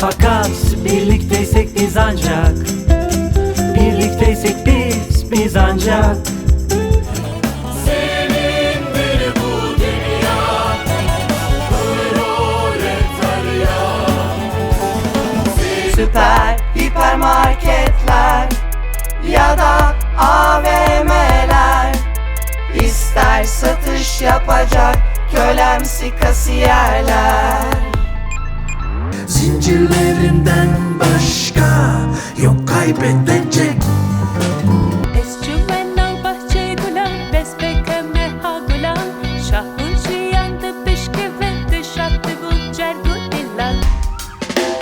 Fakat birlikteysek biz ancak Birlikteysek biz, biz ancak. Süper hipermarketler ya da AVM'ler İster satış yapacak kölemsi kasiyerler Zincirlerinden başka yok kaybedecek.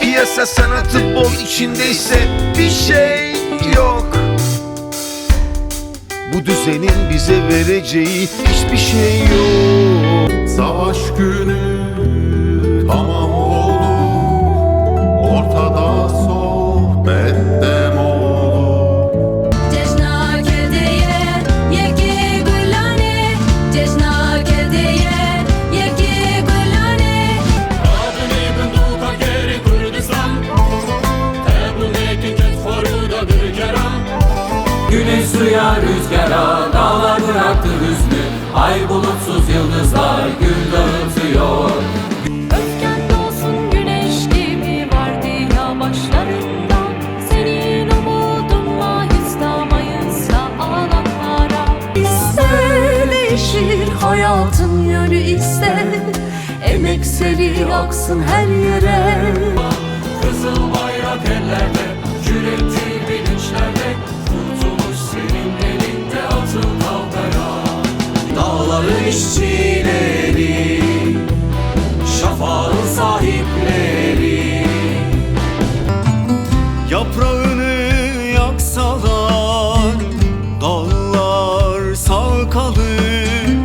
Piyasa sanatı bol içindeyse bir şey yok. Bu düzenin bize vereceği hiçbir şey yok. Savaş günü Suya rüzgara Dağlar bıraktı hüznü. Ay bulutsuz yıldızlar Gül dağıtıyor. Öfken güneş gibi vardı ya başlarında. Senin umudunla istamayınsa ağlanlara İster değişir hayatın yönü iste Emek seli aksın her yere işçileri Şafağın sahipleri. Yaprağını yaksalar Dallar sağ kalır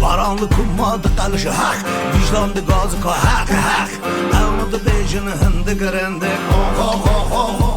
Karanlık ummadı karşı hak Vicdandı gazı hak hak. Almadı bejini hındı garende Oh oh oh oh oh